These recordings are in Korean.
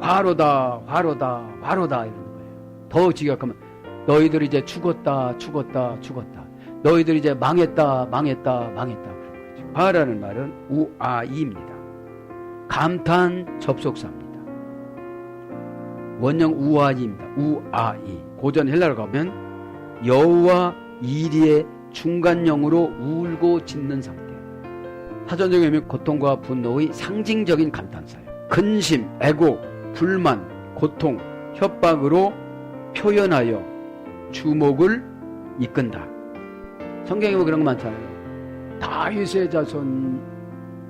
화로다, 화로다, 화로다 이러는 거예요. 더 지각하면 너희들 이제 죽었다, 죽었다, 죽었다. 너희들 이제 망했다, 망했다, 망했다. 화라는 말은 우아이입니다. 감탄 접속사입니다. 원형 우아이입니다. 우아이. 고전 헬라로 가면 여우와 이리의 중간형으로 울고 짖는 상태. 사전적인 의미 고통과 분노의 상징적인 감탄사예요. 근심, 애고, 불만, 고통, 협박으로 표현하여 주목을 이끈다. 성경에 보면 그런 거 많잖아요. 다윗의 자손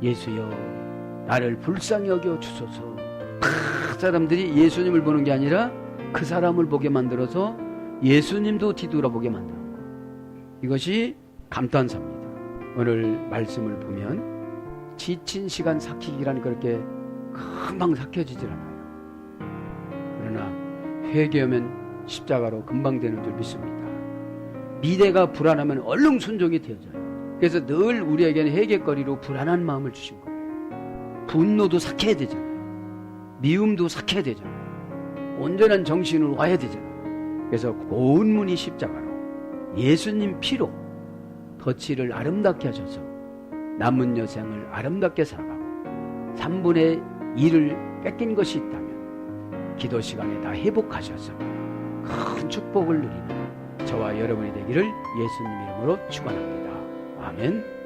예수여 나를 불쌍히 여겨 주소서. 그 사람들이 예수님을 보는 게 아니라 그 사람을 보게 만들어서 예수님도 뒤돌아보게 만드는 거. 이것이 감탄사입니다. 오늘 말씀을 보면 지친 시간 삭히기라는 그렇게 금방 삭혀지질 않아요. 그러나 회개하면 십자가로 금방 되는 줄 믿습니다. 미래가 불안하면 얼른 순종이 되어져요. 그래서 늘 우리에게는 회개거리로 불안한 마음을 주신 거예요. 분노도 삭혀야 되잖아요. 미움도 삭혀야 되잖아요. 온전한 정신으로 와야 되잖아요. 그래서 고운 문이 십자가로 예수님 피로 덫을 아름답게 하셔서 남은 여생을 아름답게 살아가고 3분의 1을 뺏긴 것이 있다면 기도 시간에 다 회복하셔서 큰 축복을 누리는 저와 여러분이 되기를 예수님 이름으로 축원합니다. 아멘.